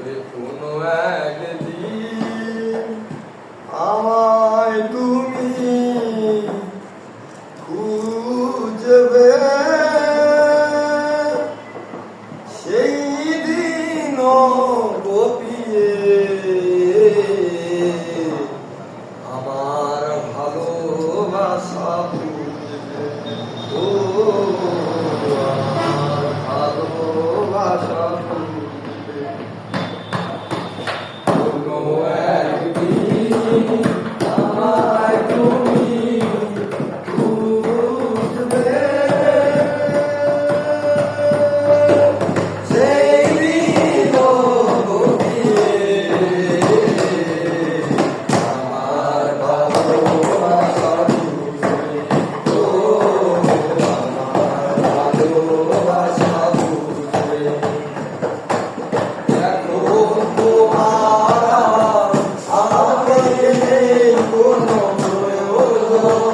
করে কোনো একদিন আমায় তুমি খুব oh, oh, oh, oh. oh, oh.